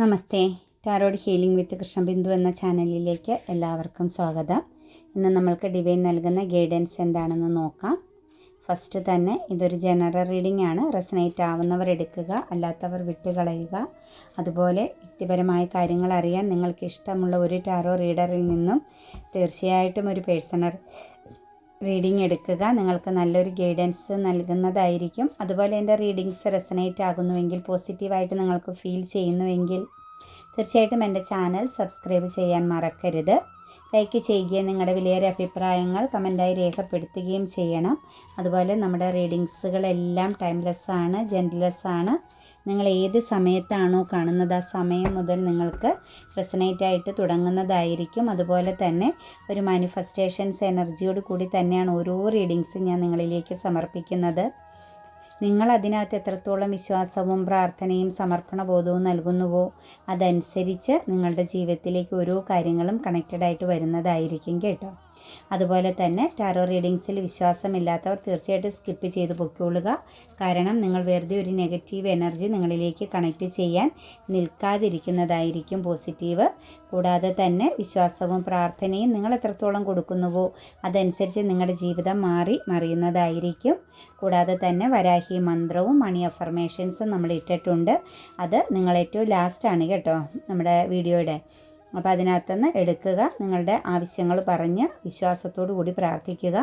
Namaste. Tarot healing with Krishnabindu എന്ന ചാനലിലേക്ക് എല്ലാവർക്കും സ്വാഗതം. ഇന്ന് നമ്മൾക്ക് ഡിവൈൻ നൽകുന്ന ഗൈഡൻസ് എന്താണെന്ന് നോക്കാം. ഫസ്റ്റ് തന്നെ ഇതൊരു ജനറൽ റീഡിംഗ് ആണ്. റെസനേറ്റ് ആവുന്നവർ എടുക്കുക അല്ലാത്തവർ വിട്ടുകളയുക. അതുപോലെ വ്യക്തിപരമായ കാര്യങ്ങൾ അറിയാൻ നിങ്ങൾക്ക് ഇഷ്ടമുള്ള ഒരു ടാരോ റീഡറിൽ നിന്നും തീർച്ചയായിട്ടും ഒരു പേഴ്സണൽ റീഡിംഗ് എടുക്കുക. നിങ്ങൾക്ക് നല്ലൊരു ഗൈഡൻസ് നൽകുന്നതായിരിക്കും. അതുപോലെ എന്റെ റീഡിങ്സ് റെസനേറ്റ് ആകുന്നുവെങ്കിൽ പോസിറ്റീവായിട്ട് നിങ്ങൾക്ക് ഫീൽ ചെയ്യുന്നുവെങ്കിൽ തീർച്ചയായിട്ടും എന്റെ ചാനൽ സബ്സ്ക്രൈബ് ചെയ്യാൻ മറക്കരുത്. ലൈക്ക് ചെയ്യുകയും നിങ്ങളുടെ വിലയേറിയ അഭിപ്രായങ്ങൾ കമന്റായി രേഖപ്പെടുത്തുകയും ചെയ്യണം. അതുപോലെ നമ്മുടെ റീഡിങ്സുകളെല്ലാം ടൈംലെസ്സാണ് ആണ് ജെന്റ്ലെസ് ആണ്. നിങ്ങൾ ഏത് സമയത്താണോ കാണുന്നത് ആ സമയം മുതൽ നിങ്ങൾക്ക് റെസനേറ്റ് ആയിട്ട് തുടങ്ങുന്നതായിരിക്കും. അതുപോലെ തന്നെ ഒരു മാനിഫെസ്റ്റേഷൻസ് എനർജിയോട് കൂടി തന്നെയാണ് ഓരോ റീഡിങ്സും ഞാൻ നിങ്ങളിലേക്ക് സമർപ്പിക്കുന്നത്. നിങ്ങൾ അതിനകത്ത് എത്രത്തോളം വിശ്വാസവും പ്രാർത്ഥനയും സമർപ്പണബോധവും നൽകുന്നുവോ അതനുസരിച്ച് നിങ്ങളുടെ ജീവിതത്തിലേക്ക് ഓരോ കാര്യങ്ങളും കണക്റ്റഡ് ആയിട്ട് വരുന്നതായിരിക്കും കേട്ടോ. അതുപോലെ തന്നെ ടാറോ റീഡിങ്സിൽ വിശ്വാസമില്ലാത്തവർ തീർച്ചയായിട്ടും സ്കിപ്പ് ചെയ്ത് പൊക്കിക്കൊള്ളുക കാരണം നിങ്ങൾ വെറുതെ ഒരു നെഗറ്റീവ് എനർജി നിങ്ങളിലേക്ക് കണക്റ്റ് ചെയ്യാൻ നിൽക്കാതിരിക്കുന്നതായിരിക്കും പോസിറ്റീവ് കൂടാതെ തന്നെ വിശ്വാസവും പ്രാർത്ഥനയും നിങ്ങൾ എത്രത്തോളം കൊടുക്കുന്നുവോ അതനുസരിച്ച് നിങ്ങളുടെ ജീവിതം മാറി മറിയുന്നതായിരിക്കും. കൂടാതെ തന്നെ വരാഹി മന്ത്രവും മണി അഫർമേഷൻസും നമ്മൾ ഇട്ടിട്ടുണ്ട്. അത് നിങ്ങൾ ഏറ്റവും ലാസ്റ്റാണ് കേട്ടോ നമ്മുടെ വീഡിയോയുടെ അപ്പോൾ അതിനകത്തുനിന്ന് എടുക്കുക. നിങ്ങളുടെ ആവശ്യങ്ങൾ പറഞ്ഞ് വിശ്വാസത്തോടു കൂടി പ്രാർത്ഥിക്കുക.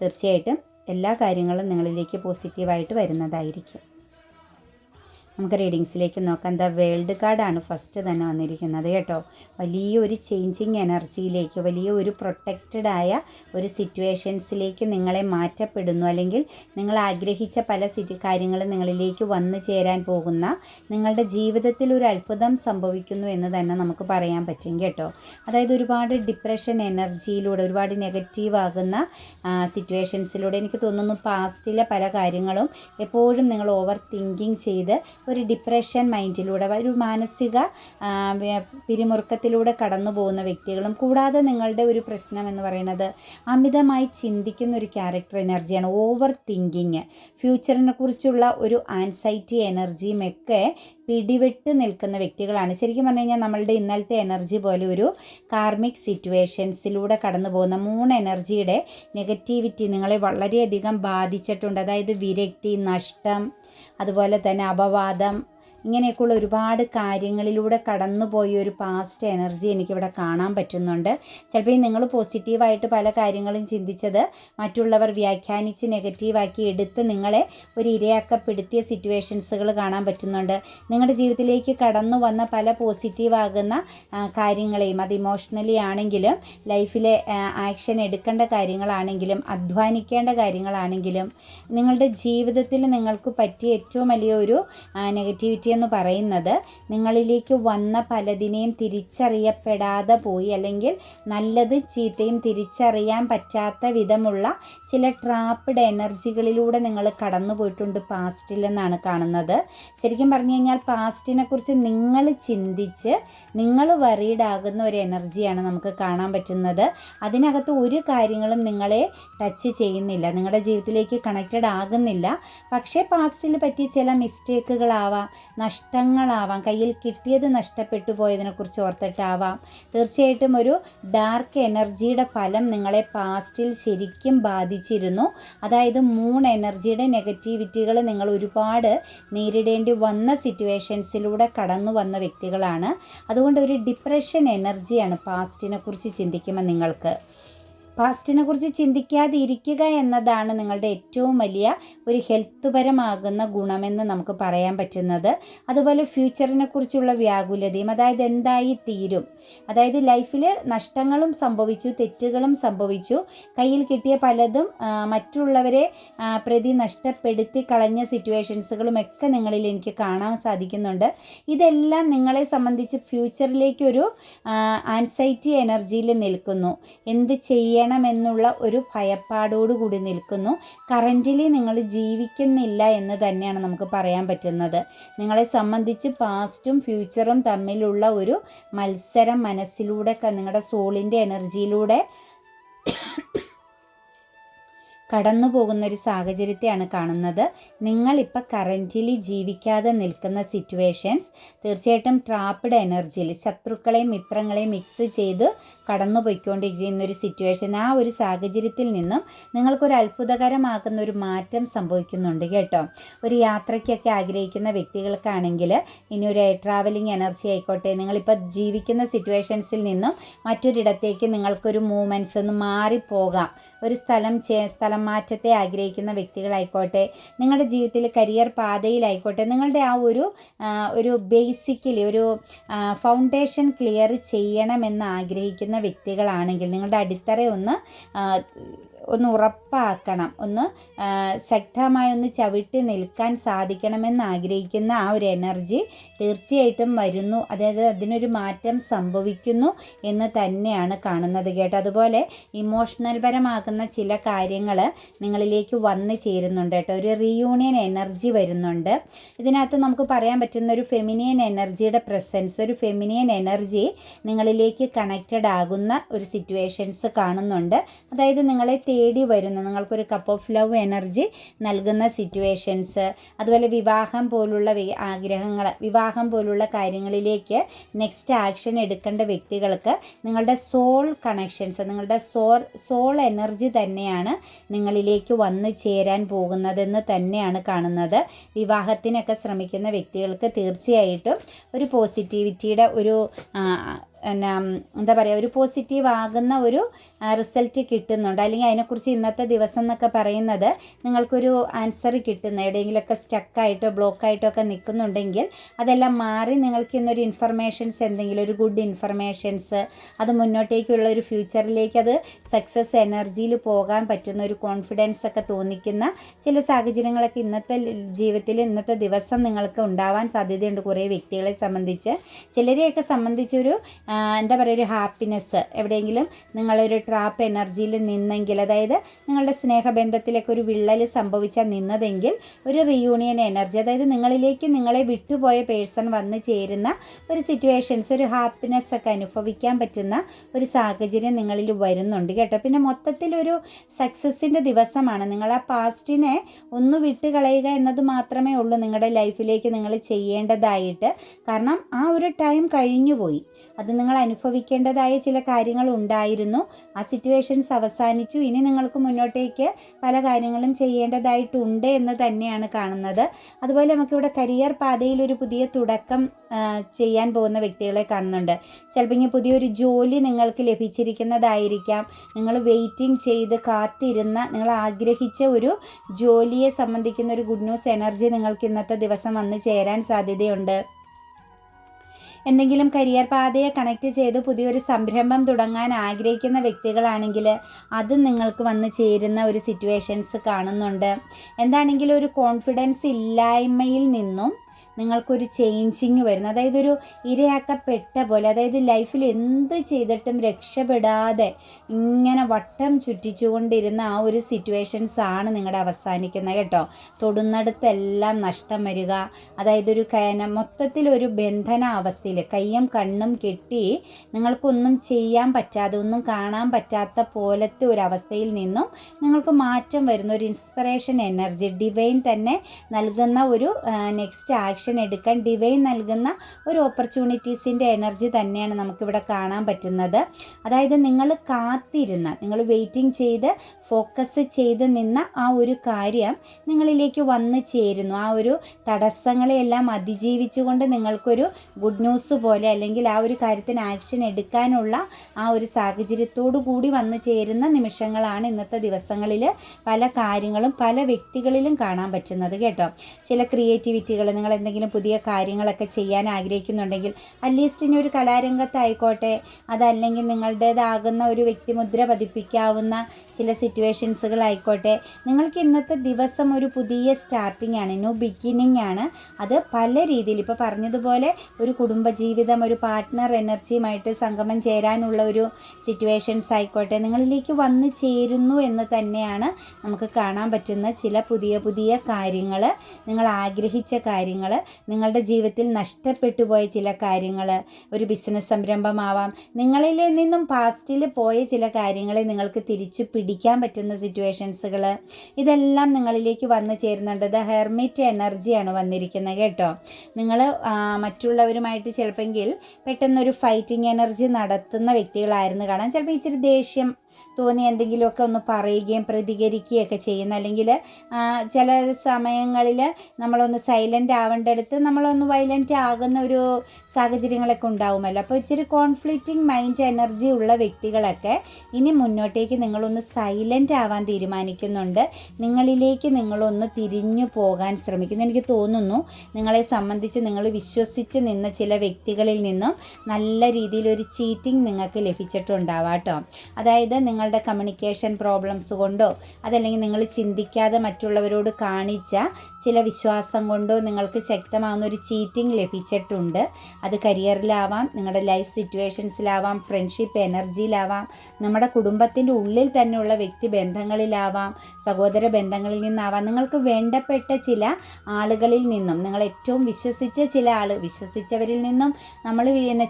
തീർച്ചയായിട്ടും എല്ലാ കാര്യങ്ങളും നിങ്ങളിലേക്ക് പോസിറ്റീവായിട്ട് വരുന്നതായിരിക്കും. നമുക്ക് റീഡിങ്സിലേക്ക് നോക്കാം. എന്താ വേൾഡ് കാർഡാണ് ഫസ്റ്റ് തന്നെ വന്നിരിക്കുന്നത് കേട്ടോ. വലിയൊരു ചേഞ്ചിങ് എനർജിയിലേക്ക് വലിയ ഒരു പ്രൊട്ടക്റ്റഡ് ആയ ഒരു സിറ്റുവേഷൻസിലേക്ക് നിങ്ങളെ മാറ്റപ്പെടുന്നു. അല്ലെങ്കിൽ നിങ്ങൾ ആഗ്രഹിച്ച പല സിറ്റി കാര്യങ്ങളും നിങ്ങളിലേക്ക് വന്നു ചേരാൻ പോകുന്ന നിങ്ങളുടെ ജീവിതത്തിൽ ഒരു അത്ഭുതം സംഭവിക്കുന്നു എന്ന് തന്നെ നമുക്ക് പറയാൻ പറ്റും കേട്ടോ. അതായത് ഒരുപാട് ഡിപ്രഷൻ എനർജിയിലൂടെ ഒരുപാട് നെഗറ്റീവ് ആകുന്ന സിറ്റുവേഷൻസിലൂടെ എനിക്ക് തോന്നുന്നു പാസ്റ്റിലെ പല കാര്യങ്ങളും എപ്പോഴും നിങ്ങൾ ഓവർ തിങ്കിങ് ചെയ്ത് ഒരു ഡിപ്രഷൻ മൈൻഡിലൂടെ ഒരു മാനസിക പിരിമുറുക്കത്തിലൂടെ കടന്നു പോകുന്ന വ്യക്തികളും കൂടാതെ നിങ്ങളുടെ ഒരു പ്രശ്നം എന്ന് പറയുന്നത് അമിതമായി ചിന്തിക്കുന്ന ഒരു ക്യാരക്ടർ എനർജിയാണ് ഓവർ തിങ്കിങ് ഫ്യൂച്ചറിനെ കുറിച്ചുള്ള ഒരു ആൻസൈറ്റി എനർജിയും ഒക്കെ പിടിവെട്ട് നിൽക്കുന്ന വ്യക്തികളാണ്. ശരിക്കും പറഞ്ഞു കഴിഞ്ഞാൽ നമ്മളുടെ ഇന്നലത്തെ എനർജി പോലെ ഒരു കാർമിക് സിറ്റുവേഷൻസിലൂടെ കടന്നു പോകുന്ന മൂന്ന് എനർജിയുടെ നെഗറ്റിവിറ്റി നിങ്ങളെ വളരെയധികം ബാധിച്ചിട്ടുണ്ട്. അതായത് വിരക്തി നഷ്ടം അതുപോലെ തന്നെ അപവാദം பாதாம் ഇങ്ങനെയൊക്കെയുള്ള ഒരുപാട് കാര്യങ്ങളിലൂടെ കടന്നുപോയ ഒരു പാസ്റ്റ് എനർജി എനിക്കിവിടെ കാണാൻ പറ്റുന്നുണ്ട്. ചിലപ്പോൾ നിങ്ങൾ പോസിറ്റീവായിട്ട് പല കാര്യങ്ങളും ചിന്തിച്ചത് മറ്റുള്ളവർ വ്യാഖ്യാനിച്ച് നെഗറ്റീവാക്കി എടുത്ത് നിങ്ങളെ ഒരു ഇരയാക്കപ്പെടുത്തിയ സിറ്റുവേഷൻസുകൾ കാണാൻ പറ്റുന്നുണ്ട്. നിങ്ങളുടെ ജീവിതത്തിലേക്ക് കടന്നു വന്ന പല പോസിറ്റീവാകുന്ന കാര്യങ്ങളെയും അത് ഇമോഷണലി ആണെങ്കിലും ലൈഫിലെ ആക്ഷൻ എടുക്കേണ്ട കാര്യങ്ങളാണെങ്കിലും അധ്വാനിക്കേണ്ട കാര്യങ്ങളാണെങ്കിലും നിങ്ങളുടെ ജീവിതത്തിൽ നിങ്ങൾക്ക് പറ്റിയ ഏറ്റവും വലിയ ഒരു നെഗറ്റിവിറ്റി എന്ന് പറയുന്നത് നിങ്ങളിലേക്ക് വന്ന പലതിനെയും തിരിച്ചറിയപ്പെടാതെ പോയി അല്ലെങ്കിൽ നല്ലത് ചീത്തയും തിരിച്ചറിയാൻ പറ്റാത്ത വിധമുള്ള ചില ട്രാപ്പ്ഡ് എനർജികളിലൂടെ നിങ്ങൾ കടന്നു പോയിട്ടുണ്ട് പാസ്റ്റിൽ എന്നാണ് കാണുന്നത്. ശരിക്കും പറഞ്ഞു കഴിഞ്ഞാൽ പാസ്റ്റിനെ കുറിച്ച് നിങ്ങൾ ചിന്തിച്ച് നിങ്ങൾ വറീഡാകുന്ന ഒരു എനർജിയാണ് നമുക്ക് കാണാൻ പറ്റുന്നത്. അതിനകത്ത് ഒരു കാര്യങ്ങളും നിങ്ങളെ ടച്ച് ചെയ്യുന്നില്ല. നിങ്ങളുടെ ജീവിതത്തിലേക്ക് കണക്റ്റഡ് ആകുന്നില്ല. പക്ഷേ പാസ്റ്റിൽ പറ്റിയ ചില മിസ്റ്റേക്കുകളാവാം നഷ്ടങ്ങളാവാം. കയ്യിൽ കിട്ടിയത് നഷ്ടപ്പെട്ടു പോയതിനെക്കുറിച്ച് ഓർത്തിട്ടാവാം. തീർച്ചയായിട്ടും ഒരു ഡാർക്ക് എനർജിയുടെ ഫലം നിങ്ങളെ പാസ്റ്റിൽ ശരിക്കും ബാധിച്ചിരുന്നു. അതായത് മൂൺ എനർജിയുടെ നെഗറ്റിവിറ്റികൾ നിങ്ങൾ ഒരുപാട് നേരിടേണ്ടി വന്ന സിറ്റുവേഷൻസിലൂടെ കടന്നു വന്ന വ്യക്തികളാണ്. അതുകൊണ്ട് ഒരു ഡിപ്രഷൻ എനർജിയാണ് പാസ്റ്റിനെ കുറിച്ച് ചിന്തിക്കുമ്പോൾ നിങ്ങൾക്ക്. പാസ്റ്റിനെ കുറിച്ച് ചിന്തിക്കാതെ ഇരിക്കുക എന്നതാണ് നിങ്ങളുടെ ഏറ്റവും വലിയ ഒരു ഹെൽത്ത് പരമാകുന്ന ഗുണമെന്ന് നമുക്ക് പറയാൻ പറ്റുന്നത്. അതുപോലെ ഫ്യൂച്ചറിനെ കുറിച്ചുള്ള വ്യാകുലതയും അതായത് എന്തായി തീരും? അതായത് ലൈഫിൽ നഷ്ടങ്ങളും സംഭവിച്ചു തെറ്റുകളും സംഭവിച്ചു. കയ്യിൽ കിട്ടിയ പലതും മറ്റുള്ളവരെ പ്രതി നഷ്ടപ്പെടുത്തി കളഞ്ഞ സിറ്റുവേഷൻസുകളും ഒക്കെ നിങ്ങളിൽ എനിക്ക് കാണാൻ സാധിക്കുന്നുണ്ട്. ഇതെല്ലാം നിങ്ങളെ സംബന്ധിച്ച് ഫ്യൂച്ചറിലേക്കൊരു ആൻസൈറ്റി എനർജിയിൽ നിൽക്കുന്നു. എന്ത് ചെയ്യാൻ ചെയ്യണമെന്നുള്ള ഒരു ഭയപ്പാടോടുകൂടി നിൽക്കുന്നു. കറന്റിലി നിങ്ങൾ ജീവിക്കുന്നില്ല എന്ന് തന്നെയാണ് നമുക്ക് പറയാൻ പറ്റുന്നത്. നിങ്ങളെ സംബന്ധിച്ച് പാസ്റ്റും ഫ്യൂച്ചറും തമ്മിലുള്ള ഒരു മത്സരം മനസ്സിലൂടെ നിങ്ങളുടെ സോളിന്റെ എനർജിയിലൂടെ കടന്നു പോകുന്ന ഒരു സാഹചര്യത്തെയാണ് കാണുന്നത്. നിങ്ങളിപ്പോൾ കറന്റിലി ജീവിക്കാതെ നിൽക്കുന്ന സിറ്റുവേഷൻസ് തീർച്ചയായിട്ടും ട്രാപ്പിഡ് എനർജിയിൽ ശത്രുക്കളെയും മിത്രങ്ങളെയും മിക്സ് ചെയ്ത് കടന്നു പോയിക്കൊണ്ടിരിക്കുന്ന ഒരു സിറ്റുവേഷൻ ആ ഒരു സാഹചര്യത്തിൽ നിന്നും നിങ്ങൾക്കൊരു അത്ഭുതകരമാകുന്ന ഒരു മാറ്റം സംഭവിക്കുന്നുണ്ട് കേട്ടോ. ഒരു യാത്രയ്ക്കൊക്കെ ആഗ്രഹിക്കുന്ന വ്യക്തികൾക്കാണെങ്കിൽ ഇനി ഒരു ട്രാവലിംഗ് എനർജി ആയിക്കോട്ടെ നിങ്ങളിപ്പോൾ ജീവിക്കുന്ന സിറ്റുവേഷൻസിൽ നിന്നും മറ്റൊരിടത്തേക്ക് നിങ്ങൾക്കൊരു മൂവ്മെന്റ്സ് ഒന്ന് മാറിപ്പോകാം. ഒരു സ്ഥലം സ്ഥലം മാറ്റത്തെ ആഗ്രഹിക്കുന്ന വ്യക്തികളായിക്കോട്ടെ നിങ്ങളുടെ ജീവിതത്തിൽ കരിയർ പാതയിലായിക്കോട്ടെ നിങ്ങളുടെ ആ ഒരു ഒരു ബേസിക്കലി ഒരു ഫൗണ്ടേഷൻ ക്ലിയർ ചെയ്യണമെന്ന് ആഗ്രഹിക്കുന്ന വ്യക്തികളാണെങ്കിൽ നിങ്ങളുടെ അടിത്തറ ഒന്ന് ഒന്ന് ഉറപ്പാക്കണം. ഒന്ന് ശക്തമായി ഒന്ന് ചവിട്ടി നിൽക്കാൻ സാധിക്കണമെന്ന് ആഗ്രഹിക്കുന്ന ആ ഒരു എനർജി തീർച്ചയായിട്ടും വരുന്നു. അതായത് അതിനൊരു മാറ്റം സംഭവിക്കുന്നു എന്ന് തന്നെയാണ് കാണുന്നത് കേട്ടോ. അതുപോലെ ഇമോഷണൽ പരമാകുന്ന ചില കാര്യങ്ങൾ നിങ്ങളിലേക്ക് വന്ന് ചേരുന്നുണ്ട് കേട്ടോ. ഒരു റീയൂണിയൻ എനർജി വരുന്നുണ്ട്. ഇതിനകത്ത് നമുക്ക് പറയാൻ പറ്റുന്ന ഒരു ഫെമിനിയൻ എനർജിയുടെ പ്രസൻസ് ഒരു ഫെമിനിയൻ എനർജി നിങ്ങളിലേക്ക് കണക്റ്റഡ് ആകുന്ന ഒരു സിറ്റുവേഷൻസ് കാണുന്നുണ്ട്. അതായത് നിങ്ങളെ തേടി വരുന്ന. നിങ്ങൾക്കൊരു കപ്പ് ഓഫ് ലവ് എനർജി നൽകുന്ന സിറ്റുവേഷൻസ് അതുപോലെ വിവാഹം പോലുള്ള ആഗ്രഹങ്ങൾ വിവാഹം പോലുള്ള കാര്യങ്ങളിലേക്ക് നെക്സ്റ്റ് ആക്ഷൻ എടുക്കേണ്ട വ്യക്തികൾക്ക് നിങ്ങളുടെ സോൾ കണക്ഷൻസ് നിങ്ങളുടെ സോൾ സോൾ എനർജി തന്നെയാണ് നിങ്ങളിലേക്ക് വന്നു ചേരാൻ പോകുന്നതെന്ന് തന്നെയാണ് കാണുന്നത്. വിവാഹത്തിനൊക്കെ ശ്രമിക്കുന്ന വ്യക്തികൾക്ക് തീർച്ചയായിട്ടും ഒരു പോസിറ്റിവിറ്റിയുടെ ഒരു എന്നാ എന്താ പറയുക ഒരു പോസിറ്റീവ് ആകുന്ന ഒരു റിസൾട്ട് കിട്ടുന്നുണ്ട്. അല്ലെങ്കിൽ അതിനെക്കുറിച്ച് ഇന്നത്തെ ദിവസം എന്നൊക്കെ പറയുന്നത് നിങ്ങൾക്കൊരു ആൻസർ കിട്ടുന്ന എവിടെയെങ്കിലുമൊക്കെ സ്റ്റക്കായിട്ടോ ബ്ലോക്കായിട്ടോ ഒക്കെ നിൽക്കുന്നുണ്ടെങ്കിൽ അതെല്ലാം മാറി നിങ്ങൾക്ക് ഇന്നൊരു ഇൻഫർമേഷൻസ് എന്തെങ്കിലും ഒരു ഗുഡ് ഇൻഫർമേഷൻസ് അത് മുന്നോട്ടേക്കുള്ള ഒരു ഫ്യൂച്ചറിലേക്ക് അത് സക്സസ് എനർജിയിൽ പോകാൻ പറ്റുന്ന ഒരു കോൺഫിഡൻസ് ഒക്കെ തോന്നിക്കുന്ന ചില സാഹചര്യങ്ങളൊക്കെ ഇന്നത്തെ ജീവിതത്തിൽ ഇന്നത്തെ ദിവസം നിങ്ങൾക്ക് ഉണ്ടാവാൻ സാധ്യതയുണ്ട്. കുറേ വ്യക്തികളെ സംബന്ധിച്ച് ചിലരെയൊക്കെ സംബന്ധിച്ചൊരു എന്താ പറയുക ഒരു ഹാപ്പിനെസ് എവിടെയെങ്കിലും നിങ്ങളൊരു ട്രാപ്പ് എനർജിയിൽ നിന്നെങ്കിൽ അതായത് നിങ്ങളുടെ സ്നേഹബന്ധത്തിലേക്ക് ഒരു വിള്ളൽ സംഭവിച്ചാൽ നിന്നതെങ്കിൽ ഒരു റിയൂണിയൻ എനർജി അതായത് നിങ്ങളിലേക്ക് നിങ്ങളെ വിട്ടുപോയ പേഴ്സൺ വന്ന് ചേരുന്ന ഒരു സിറ്റുവേഷൻസ് ഒരു ഹാപ്പിനെസ് ഒക്കെ അനുഭവിക്കാൻ പറ്റുന്ന ഒരു സാഹചര്യം നിങ്ങളിൽ വരുന്നുണ്ട് കേട്ടോ. പിന്നെ മൊത്തത്തിലൊരു സക്സസ്സിന്റെ ദിവസമാണ്. നിങ്ങൾ ആ പാസ്റ്റിനെ ഒന്ന് വിട്ട് കളയുക എന്നത് മാത്രമേ ഉള്ളൂ നിങ്ങളുടെ ലൈഫിലേക്ക് നിങ്ങൾ ചെയ്യേണ്ടതായിട്ട്. കാരണം ആ ഒരു ടൈം കഴിഞ്ഞു പോയി അത് നിങ്ങൾ അനുഭവിക്കേണ്ടതായ ചില കാര്യങ്ങൾ ഉണ്ടായിരുന്നു. ആ സിറ്റുവേഷൻസ് അവസാനിച്ചു. ഇനി നിങ്ങൾക്ക് മുന്നോട്ടേക്ക് പല കാര്യങ്ങളും ചെയ്യേണ്ടതായിട്ടുണ്ട് എന്ന് തന്നെയാണ് കാണുന്നത്. അതുപോലെ നമുക്കിവിടെ കരിയർ പാതയിൽ ഒരു പുതിയ തുടക്കം ചെയ്യാൻ പോകുന്ന വ്യക്തികളെ കാണുന്നുണ്ട്. ചിലപ്പോൾ പുതിയൊരു ജോലി നിങ്ങൾക്ക് ലഭിച്ചിരിക്കുന്നതായിരിക്കാം. നിങ്ങൾ വെയിറ്റിംഗ് ചെയ്ത് കാത്തിരുന്ന നിങ്ങൾ ആഗ്രഹിച്ച ഒരു ജോലിയെ സംബന്ധിക്കുന്ന ഒരു ഗുഡ് ന്യൂസ് എനർജി നിങ്ങൾക്ക് ഇന്നത്തെ ദിവസം വന്ന് ചേരാൻ സാധ്യതയുണ്ട്. എന്തെങ്കിലും കരിയർ പാതയെ കണക്ട് ചെയ്ത് പുതിയൊരു സംരംഭം തുടങ്ങാൻ ആഗ്രഹിക്കുന്ന വ്യക്തികളാണെങ്കിൽ അത് നിങ്ങൾക്ക് വന്ന് ചേരുന്ന ഒരു സിറ്റുവേഷൻസ് കാണുന്നുണ്ട്. എന്താണെങ്കിലും ഒരു കോൺഫിഡൻസ് ഇല്ലായ്മയിൽ നിന്നും നിങ്ങൾക്കൊരു ചേഞ്ചിങ് വരുന്നത് അതായത് ഒരു ഇരയാക്കപ്പെട്ട പോലെ അതായത് ലൈഫിൽ എന്ത് ചെയ്തിട്ടും രക്ഷപ്പെടാതെ ഇങ്ങനെ വട്ടം ചുറ്റിച്ചുകൊണ്ടിരുന്ന ആ ഒരു സിറ്റുവേഷൻസ് ആണ് നിങ്ങളുടെ അവസാനിക്കുന്നത് കേട്ടോ. തൊടുന്നിടത്തെല്ലാം നഷ്ടം വരിക അതായത് ഒരു കയന മൊത്തത്തിലൊരു ബന്ധന അവസ്ഥയിൽ കയ്യും കണ്ണും കെട്ടി നിങ്ങൾക്കൊന്നും ചെയ്യാൻ പറ്റാതെ ഒന്നും കാണാൻ പറ്റാത്ത പോലത്തെ ഒരു അവസ്ഥയിൽ നിന്നും നിങ്ങൾക്ക് മാറ്റം വരുന്ന ഒരു ഇൻസ്പിറേഷൻ എനർജി ഡിവൈൻ തന്നെ നൽകുന്ന ഒരു നെക്സ്റ്റ് ആക്ഷൻ ആക്ഷൻ എടുക്കാൻ ഡിവൈൻ നൽകുന്ന ഒരു ഓപ്പർച്യൂണിറ്റീസിന്റെ എനർജി തന്നെയാണ് നമുക്കിവിടെ കാണാൻ പറ്റുന്നത്. അതായത് നിങ്ങൾ കാത്തിരുന്ന നിങ്ങൾ വെയിറ്റിംഗ് ചെയ്ത് ഫോക്കസ് ചെയ്ത് നിന്ന ആ ഒരു കാര്യം നിങ്ങളിലേക്ക് വന്നു ചേരുന്നു. ആ ഒരു തടസ്സങ്ങളെയെല്ലാം അതിജീവിച്ചുകൊണ്ട് നിങ്ങൾക്കൊരു ഗുഡ് ന്യൂസ് പോലെ അല്ലെങ്കിൽ ആ ഒരു കാര്യത്തിന് ആക്ഷൻ എടുക്കാനുള്ള ആ ഒരു സാഹചര്യത്തോടു കൂടി വന്നു ചേരുന്ന നിമിഷങ്ങളാണ് ഇന്നത്തെ ദിവസങ്ങളിൽ പല കാര്യങ്ങളും പല വ്യക്തികളിലും കാണാൻ പറ്റുന്നത് കേട്ടോ. ചില ക്രിയേറ്റിവിറ്റികൾ നിങ്ങൾ എന്തെങ്കിലും പുതിയ കാര്യങ്ങളൊക്കെ ചെയ്യാൻ ആഗ്രഹിക്കുന്നുണ്ടെങ്കിൽ അറ്റ്ലീസ്റ്റ് ഇനി ഒരു കലാരംഗത്തായിക്കോട്ടെ. അതല്ലെങ്കിൽ നിങ്ങളുടേതാകുന്ന ഒരു വ്യക്തിമുദ്ര പതിപ്പിക്കാവുന്ന ചില സിറ്റുവേഷൻസുകളായിക്കോട്ടെ നിങ്ങൾക്ക് ഇന്നത്തെ ദിവസം ഒരു പുതിയ സ്റ്റാർട്ടിംഗ് ആണ് ന്യൂ ബിഗിനിങ് ആണ്. അത് പല രീതിയിൽ ഇപ്പോൾ പറഞ്ഞതുപോലെ ഒരു കുടുംബജീവിതം ഒരു പാർട്ട്ണർ എനർജിയുമായിട്ട് സംഗമം ചേരാനുള്ള ഒരു സിറ്റുവേഷൻസ് ആയിക്കോട്ടെ നിങ്ങളിലേക്ക് വന്നു ചേരുന്നു എന്ന് തന്നെയാണ് നമുക്ക് കാണാൻ പറ്റുന്ന ചില പുതിയ പുതിയ കാര്യങ്ങൾ നിങ്ങൾ ആഗ്രഹിച്ച കാര്യങ്ങൾ നിങ്ങളുടെ ജീവിതത്തിൽ നഷ്ടപ്പെട്ടു പോയ ചില കാര്യങ്ങൾ ഒരു ബിസിനസ് സംരംഭമാവാം. നിങ്ങളിൽ നിന്നും പാസ്റ്റിൽ പോയ ചില കാര്യങ്ങളെ നിങ്ങൾക്ക് തിരിച്ചു പിടിക്കാൻ പറ്റുന്ന സിറ്റുവേഷൻസുകൾ ഇതെല്ലാം നിങ്ങളിലേക്ക് വന്നു ചേരുന്നുണ്ട്. ദ ഹെർമിറ്റ് എനർജിയാണ് വന്നിരിക്കുന്നത് കേട്ടോ. നിങ്ങൾ മറ്റുള്ളവരുമായിട്ട് ചിലപ്പോൾ പെട്ടെന്നൊരു ഫൈറ്റിംഗ് എനർജി നടത്തുന്ന വ്യക്തികളായിരുന്നു കാണാം ചിലപ്പോൾ ഇച്ചിരി ദേഷ്യം തോന്നി എന്തെങ്കിലുമൊക്കെ ഒന്ന് പറയുകയും പ്രതികരിക്കുകയൊക്കെ ചെയ്യുന്ന അല്ലെങ്കിൽ ചില സമയങ്ങളിൽ നമ്മളൊന്ന് സൈലന്റ് ആവേണ്ടടുത്ത് നമ്മളൊന്ന് വയലന്റ് ആകുന്ന ഒരു സാഹചര്യങ്ങളൊക്കെ ഉണ്ടാവുമല്ലോ. അപ്പോൾ ഇച്ചിരി കോൺഫ്ലിക്റ്റിംഗ് മൈൻഡ് എനർജി ഉള്ള വ്യക്തികളൊക്കെ ഇനി മുന്നോട്ടേക്ക് നിങ്ങളൊന്ന് സൈലന്റ് ആവാൻ തീരുമാനിക്കുന്നുണ്ട്. നിങ്ങളിലേക്ക് നിങ്ങളൊന്ന് തിരിഞ്ഞു പോകാൻ ശ്രമിക്കുന്നു. എനിക്ക് തോന്നുന്നു നിങ്ങളെ സംബന്ധിച്ച് നിങ്ങൾ വിശ്വസിച്ച് നിന്ന ചില വ്യക്തികളിൽ നിന്നും നല്ല രീതിയിലൊരു ചീറ്റിംഗ് നിങ്ങൾക്ക് ലഭിച്ചിട്ടുണ്ടാവാം കേട്ടോ. അതായത് നിങ്ങളുടെ കമ്മ്യൂണിക്കേഷൻ പ്രോബ്ലംസ് കൊണ്ടോ അതല്ലെങ്കിൽ നിങ്ങൾ ചിന്തിക്കാതെ മറ്റുള്ളവരോട് കാണിച്ച ചില വിശ്വാസം കൊണ്ടോ നിങ്ങൾക്ക് ശക്തമാകുന്ന ഒരു ചീറ്റിംഗ് ലഭിച്ചിട്ടുണ്ട്. അത് കരിയറിലാവാം നിങ്ങളുടെ ലൈഫ് സിറ്റുവേഷൻസിലാവാം ഫ്രണ്ട്ഷിപ്പ് എനർജിയിലാവാം നമ്മുടെ കുടുംബത്തിന്റെ ഉള്ളിൽ തന്നെയുള്ള വ്യക്തി ബന്ധങ്ങളിലാവാം സഹോദര ബന്ധങ്ങളിൽ നിന്നാവാം. നിങ്ങൾക്ക് വേണ്ടപ്പെട്ട ചില ആളുകളിൽ നിന്നും നിങ്ങൾ ഏറ്റവും വിശ്വസിച്ച ചില ആൾ വിശ്വസിച്ചവരിൽ നിന്നും നമ്മൾ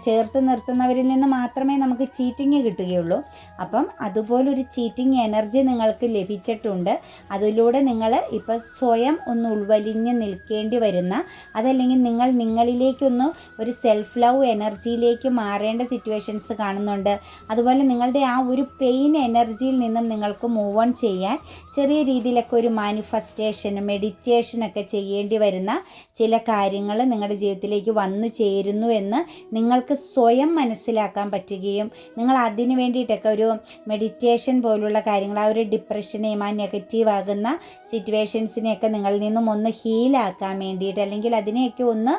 ചേർത്ത് നിർത്തുന്നവരിൽ നിന്നും മാത്രമേ നമുക്ക് ചീറ്റിങ് കിട്ടുകയുള്ളൂ. അപ്പം അതുപോലൊരു ചീറ്റിംഗ് എനർജി നിങ്ങൾക്ക് ലഭിച്ചിട്ടുണ്ട്. അതിലൂടെ നിങ്ങൾ ഇപ്പോൾ സ്വയം ഒന്ന് ഉൾവലിഞ്ഞ് നിൽക്കേണ്ടി വരുന്ന അതല്ലെങ്കിൽ നിങ്ങൾ നിങ്ങളിലേക്കൊന്ന് ഒരു സെൽഫ് ലവ് എനർജിയിലേക്ക് മാറേണ്ട സിറ്റുവേഷൻസ് കാണുന്നുണ്ട്. അതുപോലെ നിങ്ങളുടെ ആ ഒരു പെയിൻ എനർജിയിൽ നിന്നും നിങ്ങൾക്ക് മൂവ് ഓൺ ചെയ്യാൻ ചെറിയ രീതിയിലൊക്കെ ഒരു മാനിഫെസ്റ്റേഷൻ മെഡിറ്റേഷനൊക്കെ ചെയ്യേണ്ടി വരുന്ന ചില കാര്യങ്ങൾ നിങ്ങളുടെ ജീവിതത്തിലേക്ക് വന്നു ചേരുന്നു എന്ന് നിങ്ങൾക്ക് സ്വയം മനസ്സിലാക്കാൻ പറ്റുകയും നിങ്ങൾ അതിനു വേണ്ടിയിട്ടൊക്കെ ഒരു മെഡിറ്റേഷൻ പോലുള്ള കാര്യങ്ങൾ ആ ഒരു ഡിപ്രഷനെയും ആ നെഗറ്റീവ് ആകുന്ന സിറ്റുവേഷൻസിനെയൊക്കെ നിങ്ങളിൽ നിന്നും ഒന്ന് ഹീലാക്കാൻ വേണ്ടിയിട്ട് അല്ലെങ്കിൽ അതിനെയൊക്കെ ഒന്ന്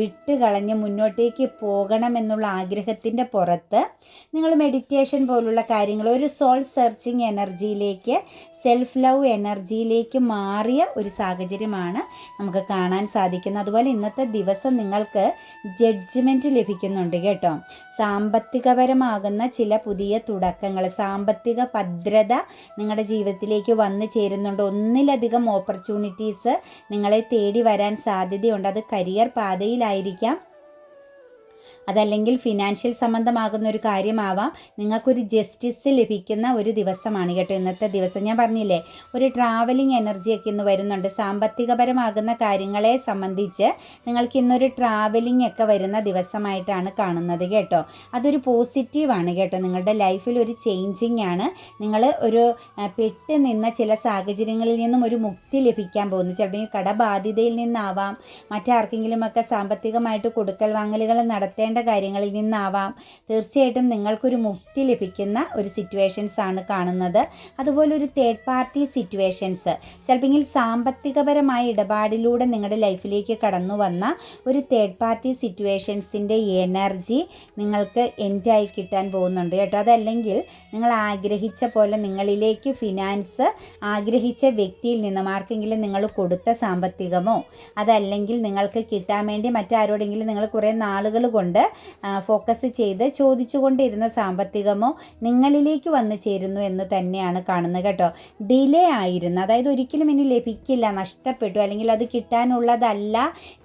വിട്ട് കളഞ്ഞ് മുന്നോട്ടേക്ക് പോകണം എന്നുള്ള ആഗ്രഹത്തിന്റെ പുറത്ത് നിങ്ങൾ മെഡിറ്റേഷൻ പോലുള്ള കാര്യങ്ങൾ ഒരു സോൾ സെർച്ചിങ് എനർജിയിലേക്ക് സെൽഫ് ലവ് എനർജിയിലേക്ക് മാറിയ ഒരു സാഹചര്യമാണ് നമുക്ക് കാണാൻ സാധിക്കുന്നത്. അതുപോലെ ഇന്നത്തെ ദിവസം നിങ്ങൾക്ക് ജഡ്ജ്മെന്റ് ലഭിക്കുന്നുണ്ട് കേട്ടോ. സാമ്പത്തികപരമാകുന്ന ചില പുതിയ തുടക്കങ്ങൾ സാമ്പത്തിക ഭദ്രത നിങ്ങളുടെ ജീവിതത്തിലേക്ക് വന്നു ചേരുന്നുണ്ട്. ഒന്നിലധികം ഓപ്പർച്യൂണിറ്റീസ് നിങ്ങളെ തേടി വരാൻ സാധ്യതയുണ്ട്. അത് കരിയർ പാതയിലായിരിക്കാം. അതല്ലെങ്കിൽ ഫിനാൻഷ്യൽ സംബന്ധമാകുന്ന ഒരു കാര്യമാവാം. നിങ്ങൾക്കൊരു ജസ്റ്റിസ് ലഭിക്കുന്ന ഒരു ദിവസമാണ് കേട്ടോ ഇന്നത്തെ ദിവസം. ഞാൻ പറഞ്ഞില്ലേ ഒരു ട്രാവലിംഗ് എനർജിയൊക്കെ ഇന്ന് വരുന്നുണ്ട്. സാമ്പത്തികപരമാകുന്ന കാര്യങ്ങളെ സംബന്ധിച്ച് നിങ്ങൾക്ക് ഇന്നൊരു ട്രാവലിംഗ് ഒക്കെ വരുന്ന ദിവസമായിട്ടാണ് കാണുന്നത് കേട്ടോ. അതൊരു പോസിറ്റീവാണ് കേട്ടോ. നിങ്ങളുടെ ലൈഫിൽ ഒരു ചേഞ്ചിങ് ആണ്. നിങ്ങൾ ഒരു പെട്ട് നിന്ന ചില സാഹചര്യങ്ങളിൽ നിന്നും ഒരു മുക്തി ലഭിക്കാൻ പോകുന്നു. ചിലപ്പോൾ കടബാധ്യതയിൽ നിന്നാവാം. മറ്റാർക്കെങ്കിലുമൊക്കെ സാമ്പത്തികമായിട്ട് കൊടുക്കൽ വാങ്ങലുകൾ നടത്തേണ്ട കാര്യങ്ങളിൽ നിന്നാവാം. തീർച്ചയായിട്ടും നിങ്ങൾക്കൊരു മുക്തി ലഭിക്കുന്ന ഒരു സിറ്റുവേഷൻസ് ആണ് കാണുന്നത്. അതുപോലെ ഒരു തേർഡ് പാർട്ടി സിറ്റുവേഷൻസ് ചിലപ്പോൾ സാമ്പത്തികപരമായ ഇടപാടിലൂടെ നിങ്ങളുടെ ലൈഫിലേക്ക് കടന്നു വന്ന ഒരു തേർഡ് പാർട്ടി സിറ്റുവേഷൻസിന്റെ എനർജി നിങ്ങൾക്ക് എൻഡായി കിട്ടാൻ പോകുന്നുണ്ട് കേട്ടോ. അതല്ലെങ്കിൽ നിങ്ങൾ ആഗ്രഹിച്ച പോലെ നിങ്ങളിലേക്ക് ഫിനാൻസ് ആഗ്രഹിച്ച വ്യക്തിയിൽ നിന്നും ആർക്കെങ്കിലും നിങ്ങൾ കൊടുത്ത സാമ്പത്തികമോ അതല്ലെങ്കിൽ നിങ്ങൾക്ക് കിട്ടാൻ വേണ്ടി മറ്റാരോടെങ്കിലും നിങ്ങൾ കുറേ നാളുകൾ കൊണ്ട് ഫോക്കസ് ചെയ്ത് ചോദിച്ചുകൊണ്ടിരുന്ന സാമ്പത്തികമോ നിങ്ങളിലേക്ക് വന്നു ചേരുന്നു എന്ന് തന്നെയാണ് കാണുന്നത് കേട്ടോ. ഡിലേ ആയിരുന്നു. അതായത് ഒരിക്കലും ഇനി ലഭിക്കില്ല നഷ്ടപ്പെട്ടു അല്ലെങ്കിൽ അത് കിട്ടാനുള്ളതല്ല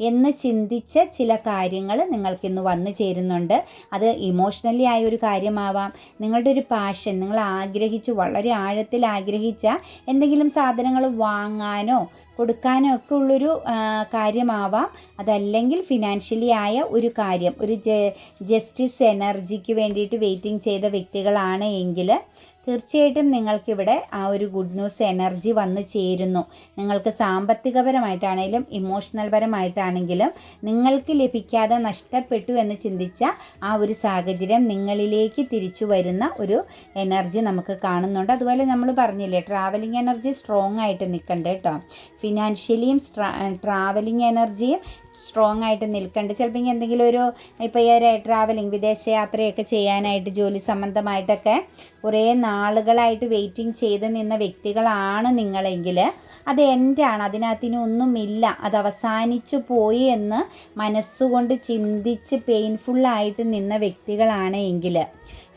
എന്ന് ചിന്തിച്ച ചില കാര്യങ്ങൾ നിങ്ങൾക്കിന്ന് വന്നു ചേരുന്നുണ്ട്. അത് ഇമോഷണലി ആയ ഒരു കാര്യമാവാം. നിങ്ങളുടെ ഒരു പാഷൻ നിങ്ങൾ ആഗ്രഹിച്ചു വളരെ ആഴത്തിൽ ആഗ്രഹിച്ച എന്തെങ്കിലും സാധനങ്ങൾ വാങ്ങാനോ കൊടുക്കാനോ ഒക്കെ ഉള്ളൊരു കാര്യമാവാം. അതല്ലെങ്കിൽ ഫിനാൻഷ്യലി ആയ ഒരു കാര്യം. ഒരു ജസ്റ്റിസ് എനർജിക്ക് വേണ്ടിയിട്ട് വെയിറ്റിംഗ് ചെയ്ത വ്യക്തികളാണ് എങ്കിൽ തീർച്ചയായിട്ടും നിങ്ങൾക്കിവിടെ ആ ഒരു ഗുഡ് ന്യൂസ് എനർജി വന്നു ചേരുന്നു. നിങ്ങൾക്ക് സാമ്പത്തികപരമായിട്ടാണെങ്കിലും ഇമോഷണൽ പരമായിട്ടാണെങ്കിലും നിങ്ങൾക്ക് ലഭിക്കാതെ നഷ്ടപ്പെട്ടു എന്ന് ചിന്തിച്ച ആ ഒരു സാഹചര്യം നിങ്ങളിലേക്ക് തിരിച്ചു വരുന്ന ഒരു എനർജി നമുക്ക് കാണുന്നുണ്ട്. അതുപോലെ നമ്മൾ പറഞ്ഞില്ലേ ട്രാവലിംഗ് എനർജി സ്ട്രോങ് ആയിട്ട് നിൽക്കണ്ട കേട്ടോ ഫിനാൻഷ്യലിയും ട്രാവലിംഗ് എനർജിയും സ്ട്രോങ് ആയിട്ട് നിൽക്കേണ്ട. ചിലപ്പോൾ ഇങ്ങനെ എന്തെങ്കിലും ഒരു ഇപ്പോൾ ഈ ഒരു ട്രാവലിംഗ് വിദേശയാത്രയൊക്കെ ചെയ്യാനായിട്ട് ജോലി സംബന്ധമായിട്ടൊക്കെ കുറേ നാളുകളായിട്ട് വെയിറ്റിംഗ് ചെയ്ത് നിന്ന വ്യക്തികളാണ് നിങ്ങളെങ്കിൽ അത് എന്റാണ് അതിനകത്തിനൊന്നുമില്ല അത് അവസാനിച്ചു പോയി എന്ന് മനസ്സുകൊണ്ട് ചിന്തിച്ച് പെയിൻഫുള്ളായിട്ട് നിന്ന വ്യക്തികളാണ് എങ്കിൽ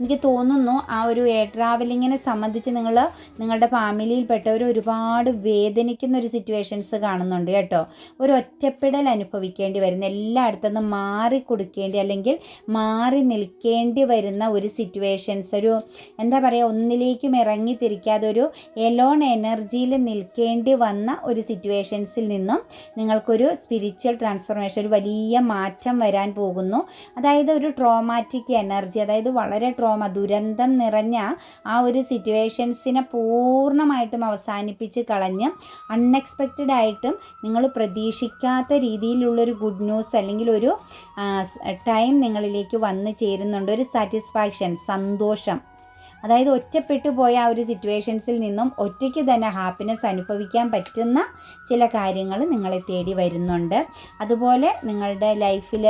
എനിക്ക് തോന്നുന്നു ആ ഒരു എയർ ട്രാവലിങ്ങിനെ സംബന്ധിച്ച് നിങ്ങൾ നിങ്ങളുടെ ഫാമിലിയിൽപ്പെട്ടവർ ഒരുപാട് വേദനിക്കുന്ന ഒരു സിറ്റുവേഷൻസ് കാണുന്നുണ്ട് കേട്ടോ. ഒരു ഒറ്റപ്പെടൽ അനുഭവിക്കേണ്ടി വരുന്ന എല്ലായിടത്തു നിന്ന് മാറി കൊടുക്കേണ്ടി അല്ലെങ്കിൽ മാറി നിൽക്കേണ്ടി വരുന്ന ഒരു സിറ്റുവേഷൻസ് ഒരു എന്താ പറയുക ഒന്നിലേക്കും ഇറങ്ങി തിരിക്കാതെ ഒരു എലോൺ എനർജിയിൽ നിൽക്കേണ്ടി വന്ന ഒരു സിറ്റുവേഷൻസിൽ നിന്നും നിങ്ങൾക്കൊരു സ്പിരിച്വൽ ട്രാൻസ്ഫോർമേഷൻ ഒരു വലിയ മാറ്റം വരാൻ പോകുന്നു. അതായത് ഒരു ട്രോമാറ്റിക് എനർജി അതായത് വളരെ ട്രോമ ദുരന്തം നിറഞ്ഞ ആ ഒരു സിറ്റുവേഷൻസിനെ പൂർണമായിട്ടും അവസാനിപ്പിച്ച് കളഞ്ഞ് അൺഎക്സ്പെക്റ്റഡ് ആയിട്ടും നിങ്ങൾ പ്രതീക്ഷിക്കാത്ത രീതിയിലുള്ളൊരു ഗുഡ് ന്യൂസ് അല്ലെങ്കിൽ ഒരു ടൈം നിങ്ങളിലേക്ക് വന്നു ചേരുന്നുണ്ട്. ഒരു സാറ്റിസ്ഫാക്ഷൻ സന്തോഷം. അതായത് ഒറ്റപ്പെട്ടു പോയ ആ ഒരു സിറ്റുവേഷൻസിൽ നിന്നും ഒറ്റയ്ക്ക് തന്നെ ഹാപ്പിനെസ് അനുഭവിക്കാൻ പറ്റുന്ന ചില കാര്യങ്ങൾ നിങ്ങളെ തേടി വരുന്നുണ്ട്. അതുപോലെ നിങ്ങളുടെ ലൈഫിൽ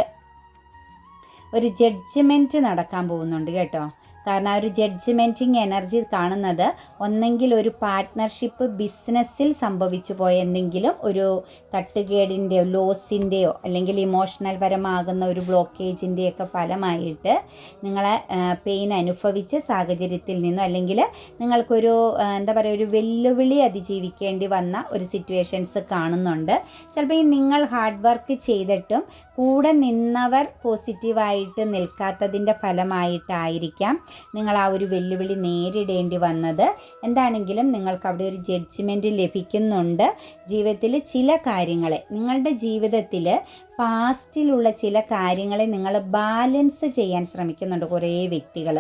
ഒരു ജഡ്ജ്മെന്റ് നടക്കാൻ പോകുന്നുണ്ട് കേട്ടോ. കാരണം ആ ഒരു ജഡ്ജ്മെന്റിങ് എനർജി കാണുന്നത് ഒന്നെങ്കിൽ ഒരു പാർട്ട്ണർഷിപ്പ് ബിസിനസ്സിൽ സംഭവിച്ചു പോയ എന്തെങ്കിലും ഒരു തട്ടുകേടിന്റെയോ ലോസിന്റെയോ അല്ലെങ്കിൽ ഇമോഷണൽ പരമാകുന്ന ഒരു ബ്ലോക്കേജിന്റെയൊക്കെ ഫലമായിട്ട് നിങ്ങളെ പെയിൻ അനുഭവിച്ച സാഹചര്യത്തിൽ നിന്നും അല്ലെങ്കിൽ നിങ്ങൾക്കൊരു എന്താ പറയുക ഒരു വെല്ലുവിളി അതിജീവിക്കേണ്ടി വന്ന ഒരു സിറ്റുവേഷൻസ് കാണുന്നുണ്ട്. ചിലപ്പോൾ ഈ നിങ്ങൾ ഹാർഡ് വർക്ക് ചെയ്തിട്ടും കൂടെ നിന്നവർ പോസിറ്റീവായിട്ട് നിൽക്കാത്തതിന്റെ ഫലമായിട്ടായിരിക്കാം. നിങ്ങൾ ആ ഒരു വെല്ലുവിളി നേരിടേണ്ടി വന്നത്. എന്താണെങ്കിലും നിങ്ങൾക്ക് അവിടെ ഒരു ജഡ്ജ്മെന്റ് ലഭിക്കുന്നുണ്ട്. ജീവിതത്തിൽ ചില കാര്യങ്ങളെ നിങ്ങളുടെ ജീവിതത്തിൽ പാസ്റ്റിലുള്ള ചില കാര്യങ്ങളെ നിങ്ങൾ ബാലൻസ് ചെയ്യാൻ ശ്രമിക്കുന്നുണ്ട് കുറേ വ്യക്തികൾ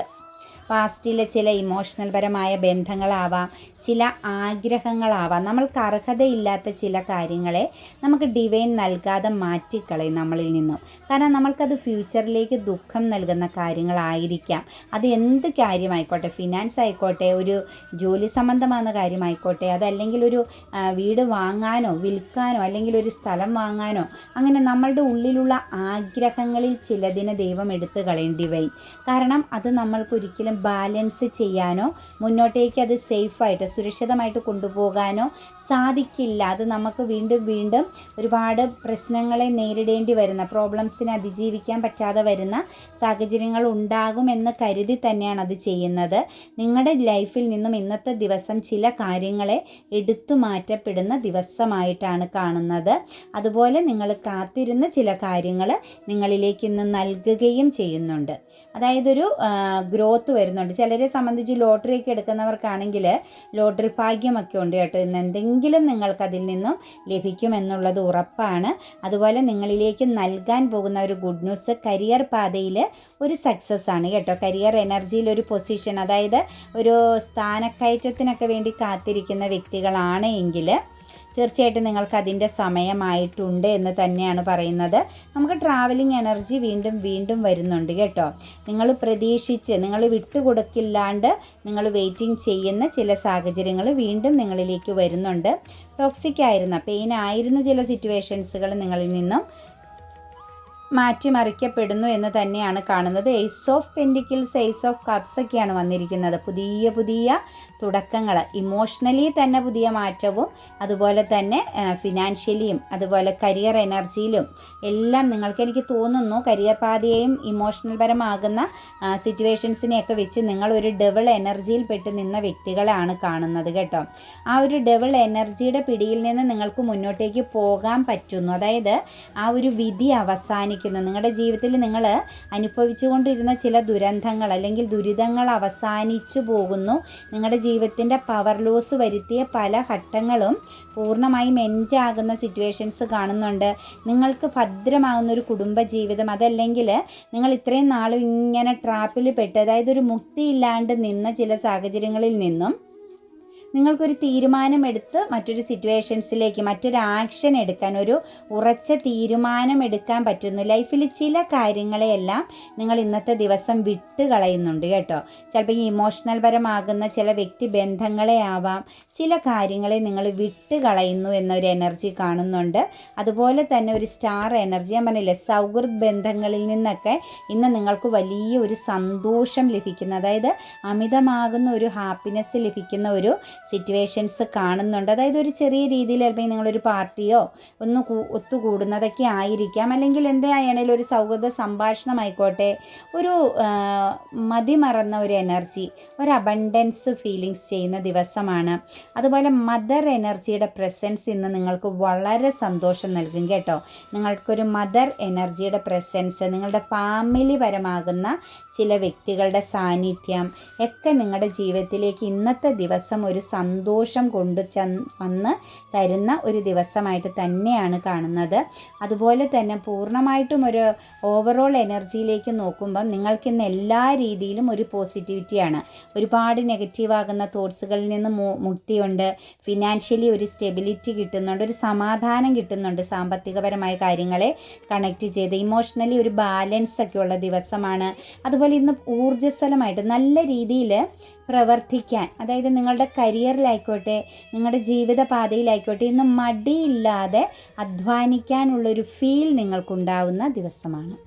പാസ്റ്റിലെ ചില ഇമോഷണൽ പരമായ ബന്ധങ്ങളാവാം ചില ആഗ്രഹങ്ങളാവാം. നമ്മൾക്ക് അർഹതയില്ലാത്ത ചില കാര്യങ്ങളെ നമുക്ക് ഡിവൈൻ നൽകാതെ മാറ്റിക്കളയും നമ്മളിൽ നിന്നും. കാരണം നമ്മൾക്കത് ഫ്യൂച്ചറിലേക്ക് ദുഃഖം നൽകുന്ന കാര്യങ്ങളായിരിക്കാം. അത് എന്ത് കാര്യമായിക്കോട്ടെ ഫിനാൻസ് ആയിക്കോട്ടെ ഒരു ജോലി സംബന്ധമാകുന്ന കാര്യമായിക്കോട്ടെ അതല്ലെങ്കിൽ ഒരു വീട് വാങ്ങാനോ വിൽക്കാനോ അല്ലെങ്കിൽ ഒരു സ്ഥലം വാങ്ങാനോ അങ്ങനെ നമ്മളുടെ ഉള്ളിലുള്ള ആഗ്രഹങ്ങളിൽ ചിലതിനെ ദൈവം എടുത്തു കളയും ഡിവൈൻ. കാരണം അത് നമ്മൾക്കൊരിക്കലും ബാലൻസ് ചെയ്യാനോ മുന്നോട്ടേക്ക് അത് സേഫായിട്ട് സുരക്ഷിതമായിട്ട് കൊണ്ടുപോകാനോ സാധിക്കില്ല. അത് നമുക്ക് വീണ്ടും വീണ്ടും ഒരുപാട് പ്രശ്നങ്ങളെ നേരിടേണ്ടി വരുന്ന പ്രോബ്ലംസിനെ അതിജീവിക്കാൻ പറ്റാതെ വരുന്ന സാഹചര്യങ്ങൾ ഉണ്ടാകുമെന്ന് കരുതി തന്നെയാണ് അത് ചെയ്യുന്നത്. നിങ്ങളുടെ ലൈഫിൽ നിന്നും ഇന്നത്തെ ദിവസം ചില കാര്യങ്ങളെ എടുത്തു മാറ്റപ്പെടുന്ന ദിവസമായിട്ടാണ് കാണുന്നത്. അതുപോലെ നിങ്ങൾ കാത്തിരുന്ന ചില കാര്യങ്ങൾ നിങ്ങളിലേക്ക് ഇന്ന് നൽകുകയും ചെയ്യുന്നുണ്ട്. അതായതൊരു ഗ്രോത്ത് ഗ്രോത്ത് വരുന്നുണ്ട്. ചിലരെ സംബന്ധിച്ച് ലോട്ടറി ഒക്കെ എടുക്കുന്നവർക്കാണെങ്കിൽ ലോട്ടറി ഭാഗ്യമൊക്കെ ഉണ്ട് കേട്ടോ. ഇന്ന് എന്തെങ്കിലും നിങ്ങൾക്ക് അതിൽ നിന്നും ലഭിക്കുമെന്നുള്ളത് ഉറപ്പാണ്. അതുപോലെ നിങ്ങളിലേക്ക് നൽകാൻ പോകുന്ന ഒരു ഗുഡ് ന്യൂസ് കരിയർ പാതയിൽ ഒരു സക്സസ് ആണ് കേട്ടോ. കരിയർ എനർജിയിൽ ഒരു പൊസിഷൻ അതായത് ഒരു സ്ഥാനക്കയറ്റത്തിനൊക്കെ വേണ്ടി കാത്തിരിക്കുന്ന വ്യക്തികളാണ് എങ്കിൽ തീർച്ചയായിട്ടും നിങ്ങൾക്ക് അതിന്റെ സമയമായിട്ടുണ്ട് എന്ന് തന്നെയാണ് പറയുന്നത്. നമുക്ക് ട്രാവലിംഗ് എനർജി വീണ്ടും വീണ്ടും വരുന്നുണ്ട് കേട്ടോ. നിങ്ങൾ പ്രതീക്ഷിച്ച് നിങ്ങൾ വിട്ടുകൊടുക്കില്ലാണ്ട് നിങ്ങൾ വെയിറ്റിംഗ് ചെയ്യുന്ന ചില സാഹചര്യങ്ങൾ വീണ്ടും നിങ്ങളിലേക്ക് വരുന്നുണ്ട്. ടോക്സിക് ആയിരുന്ന പെയിൻ ആയിരുന്ന ചില സിറ്റുവേഷൻസുകൾ നിങ്ങളിൽ നിന്നും മാറ്റിമറിക്കപ്പെടുന്നു എന്ന് തന്നെയാണ് കാണുന്നത്. Ace of pentacles ace of cups ഒക്കെയാണ് വന്നിരിക്കുന്നത്. പുതിയ പുതിയ തുടക്കങ്ങൾ ഇമോഷണലി തന്നെ പുതിയ മാറ്റവും അതുപോലെ തന്നെ ഫിനാൻഷ്യലിയും അതുപോലെ കരിയർ എനർജിയിലും എല്ലാം നിങ്ങൾക്ക് എനിക്ക് തോന്നുന്നു കരിയർ പാതയെയും ഇമോഷണൽ പരമാകുന്ന സിറ്റുവേഷൻസിനെയൊക്കെ വെച്ച് നിങ്ങൾ ഒരു ഡെവൾ എനർജിയിൽ പെട്ട് നിന്ന വ്യക്തികളാണ് കാണുന്നത് കേട്ടോ. ആ ഒരു ഡെവൾ എനർജിയുടെ പിടിയിൽ നിന്ന് നിങ്ങൾക്ക് മുന്നോട്ടേക്ക് പോകാൻ പറ്റുന്നു. അതായത് ആ ഒരു വിധി അവസാനിക്കും. അവസാനിക്കുന്നു നിങ്ങളുടെ ജീവിതത്തിൽ നിങ്ങൾ അനുഭവിച്ചുകൊണ്ടിരുന്ന ചില ദുരന്തങ്ങൾ അല്ലെങ്കിൽ ദുരിതങ്ങൾ അവസാനിച്ചു പോകുന്നു. നിങ്ങളുടെ ജീവിതത്തിന്റെ പവർ ലോസ് വരുത്തിയ പല ഘട്ടങ്ങളും പൂർണമായും എൻഡ് ആകുന്ന സിറ്റുവേഷൻസ് കാണുന്നുണ്ട്. നിങ്ങൾക്ക് ഭദ്രമാകുന്ന ഒരു കുടുംബജീവിതം അതല്ലെങ്കിൽ നിങ്ങൾ ഇത്രയും നാളും ഇങ്ങനെ ട്രാപ്പിൽ പെട്ട് അതായത് ഒരു മുക്തിയില്ലാണ്ട് നിന്ന ചില സാഹചര്യങ്ങളിൽ നിന്നും നിങ്ങൾക്കൊരു തീരുമാനമെടുത്ത് മറ്റൊരു സിറ്റുവേഷൻസിലേക്ക് മറ്റൊരു ആക്ഷൻ എടുക്കാൻ ഒരു ഉറച്ച തീരുമാനം എടുക്കാൻ പറ്റുന്നു. ലൈഫിൽ ചില കാര്യങ്ങളെയെല്ലാം നിങ്ങൾ ഇന്നത്തെ ദിവസം വിട്ട് കളയുന്നുണ്ട് കേട്ടോ. ചിലപ്പോൾ ഈ ഇമോഷണൽ പരമാകുന്ന ചില വ്യക്തി ബന്ധങ്ങളെ ആവാം ചില കാര്യങ്ങളെ നിങ്ങൾ വിട്ട് കളയുന്നു എന്നൊരു എനർജി കാണുന്നുണ്ട്. അതുപോലെ തന്നെ ഒരു സ്റ്റാർ എനർജി ഞാൻ പറഞ്ഞില്ലേ സൗഹൃദ ബന്ധങ്ങളിൽ നിന്നൊക്കെ ഇന്ന് നിങ്ങൾക്ക് വലിയ ഒരു സന്തോഷം ലഭിക്കുന്നു അതായത് അമിതമാകുന്ന ഒരു ഹാപ്പിനെസ് ലഭിക്കുന്ന ഒരു സിറ്റുവേഷൻസ് കാണുന്നുണ്ട്. അതായത് ഒരു ചെറിയ രീതിയിൽ ചിലപ്പോൾ നിങ്ങളൊരു പാർട്ടിയോ ഒന്ന് ഒത്തുകൂടുന്നതൊക്കെ ആയിരിക്കാം. അല്ലെങ്കിൽ എന്തായാണേലും ഒരു സൗഹൃദ സംഭാഷണമായിക്കോട്ടെ ഒരു മതിമറന്ന ഒരു എനർജി ഒരു അബണ്ടൻസ് ഫീലിങ്സ് ചെയ്യുന്ന ദിവസമാണ്. അതുപോലെ മദർ എനർജിയുടെ പ്രസൻസ് ഇന്ന് നിങ്ങൾക്ക് വളരെ സന്തോഷം നൽകും കേട്ടോ. നിങ്ങൾക്കൊരു മദർ എനർജിയുടെ പ്രസൻസ് നിങ്ങളുടെ ഫാമിലി പരമാകുന്ന ചില വ്യക്തികളുടെ സാന്നിധ്യം ഒക്കെ നിങ്ങളുടെ ജീവിതത്തിലേക്ക് ഇന്നത്തെ ദിവസം ഒരു സന്തോഷം കൊണ്ടു വന്ന് തരുന്ന ഒരു ദിവസമായിട്ട് തന്നെയാണ് കാണുന്നത്. അതുപോലെ തന്നെ പൂർണമായിട്ടും ഒരു ഓവറോൾ എനർജിയിലേക്ക് നോക്കുമ്പം നിങ്ങൾക്ക് ഇന്ന് എല്ലാ രീതിയിലും ഒരു പോസിറ്റിവിറ്റിയാണ് ഒരുപാട് നെഗറ്റീവാകുന്ന തോട്ട്സുകളിൽ നിന്ന് മുക്തിയുണ്ട്. ഫിനാൻഷ്യലി ഒരു സ്റ്റെബിലിറ്റി കിട്ടുന്നുണ്ട്. ഒരു സമാധാനം കിട്ടുന്നുണ്ട് സാമ്പത്തികപരമായ കാര്യങ്ങളെ കണക്റ്റ് ചെയ്ത്. ഇമോഷണലി ഒരു ബാലൻസ് ഒക്കെ ഉള്ള ദിവസമാണ്. അതുപോലെ ഇന്ന് ഊർജസ്വലമായിട്ട് നല്ല രീതിയിൽ പ്രവർത്തിക്കാൻ. അതായത് നിങ്ങളുടെ കരിയറിലായിക്കോട്ടെ നിങ്ങളുടെ ജീവിത പാതയിലായിക്കോട്ടെ ഇന്ന് മടിയില്ലാതെ അധ്വാനിക്കാനുള്ളൊരു ഫീൽ നിങ്ങൾക്കുണ്ടാവുന്ന ദിവസമാണ്.